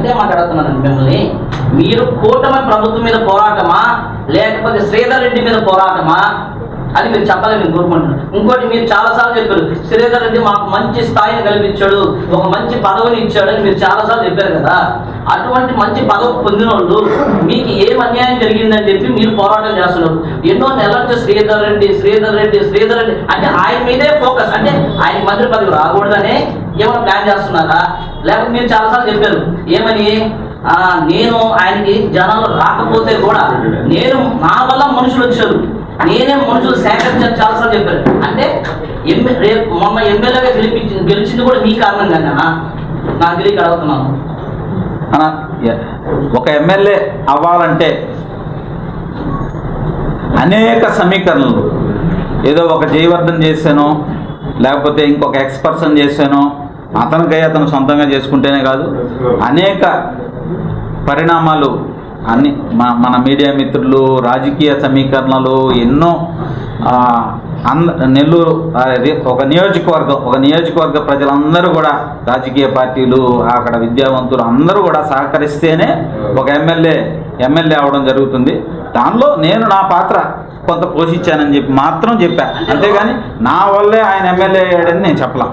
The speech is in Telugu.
ఒకటే మాట్లాడుతున్నాను మిమ్మల్ని. మీరు కూటమి ప్రభుత్వం మీద పోరాటమా? లేకపోతే శ్రీధర్ రెడ్డి మీద పోరాటమా? అది మీరు చెప్పాలని నేను కోరుకుంటున్నాను. ఇంకోటి మీరు చాలాసార్లు చెప్పారు శ్రీధర్ రెడ్డి మాకు మంచి స్థాయిని కల్పించాడు ఒక మంచి పదవిని ఇచ్చాడు అని మీరు చాలాసార్లు చెప్పారు కదా. అటువంటి మంచి పదవి పొందిన వాళ్ళు మీకు ఏం అన్యాయం జరిగిందని చెప్పి మీరు పోరాటం చేస్తున్నారు. ఎన్నో నెలలు శ్రీధర్ రెడ్డి శ్రీధర్ రెడ్డి శ్రీధర్ రెడ్డి. అంటే ఆయన మీదే ఫోకస్. అంటే ఆయన మంత్రి పదవి రాకూడదనే ఏమైనా ప్లాన్ చేస్తున్నారా? లేకపోతే మీరు చాలాసార్లు చెప్పారు ఏమని? నేను ఆయనకి జనాలు రాకపోతే కూడా నేను నా వల్ల మనుషులు వచ్చారు. నేనే మనుషులు సేకరించాను చాలాసార్లు చెప్పారు అంటే ఎమ్మె రేపు మొన్న ఎమ్మెల్యేగా గెలిపించింది గెలిచింది కూడా మీ కారణంగానేనా నా తెలియక అడుగుతున్నాను. ఎ- ఒక ఎమ్మెల్యే అవ్వాలంటే అనేక సమీకరణలు. ఏదో ఒక జయవర్ధన్ చేశాను లేకపోతే ఇంకొక ఎక్స్ పర్సన్ చేశానో అతనికై అతను సొంతంగా చేసుకుంటేనే కాదు అనేక పరిణామాలు అన్ని మన మన మీడియా మిత్రులు రాజకీయ సమీకరణలు ఎన్నో అంద నెల్లూరు ఒక నియోజకవర్గం ఒక నియోజకవర్గ ప్రజలందరూ కూడా రాజకీయ పార్టీలు అక్కడ విద్యావంతులు అందరూ కూడా సహకరిస్తేనే ఒక ఎమ్మెల్యే ఎమ్మెల్యే అవడం జరుగుతుంది. దానిలో నేను నా పాత్ర కొంత పోషించానని చెప్పి మాత్రం చెప్పా. అంతేగాని నా వల్లే ఆయన ఎమ్మెల్యే అయ్యాడని నేను చెప్పలా.